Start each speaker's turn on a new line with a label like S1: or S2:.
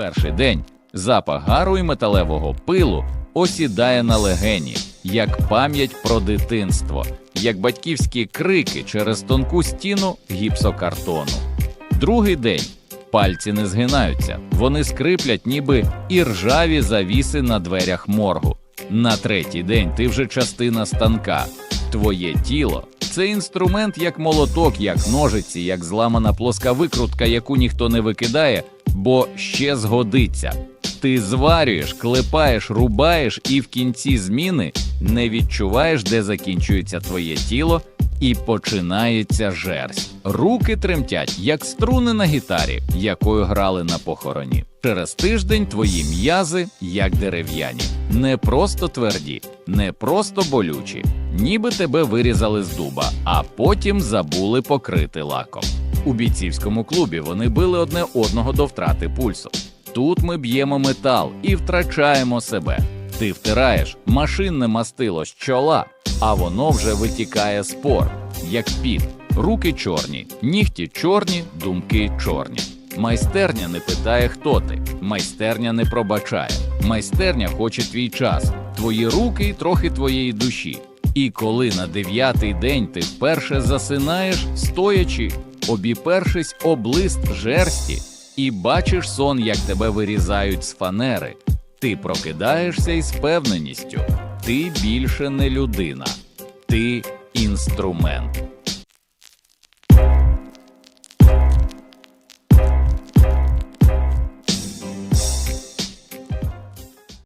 S1: Перший день запах гару і металевого пилу осідає на легені, як пам'ять про дитинство, як батьківські крики через тонку стіну гіпсокартону. Другий день пальці не згинаються, вони скриплять, ніби і ржаві завіси на дверях моргу. На третій день ти вже частина станка. Твоє тіло це інструмент як молоток, як ножиці, як зламана плоска викрутка, яку ніхто не викидає, бо ще згодиться. Ти зварюєш, клепаєш, рубаєш, і в кінці зміни не відчуваєш, де закінчується твоє тіло, і починається жерсть. Руки тремтять, як струни на гітарі, якою грали на похороні. Через тиждень твої м'язи, як дерев'яні, не просто тверді, не просто болючі, ніби тебе вирізали з дуба, а потім забули покрити лаком. У бійцівському клубі вони били одне одного до втрати пульсу. Тут ми б'ємо метал і втрачаємо себе. Ти втираєш машинне мастило з чола, а воно вже витікає з пор, як піт. Руки чорні, нігті чорні, думки чорні. Майстерня не питає, хто ти. Майстерня не пробачає. Майстерня хоче твій час, твої руки і трохи твоєї душі. І коли на дев'ятий день ти вперше засинаєш, стоячи, обіпершись об лист жерсті, і бачиш сон, як тебе вирізають з фанери, ти прокидаєшся із впевненістю. Ти більше не людина, ти інструмент.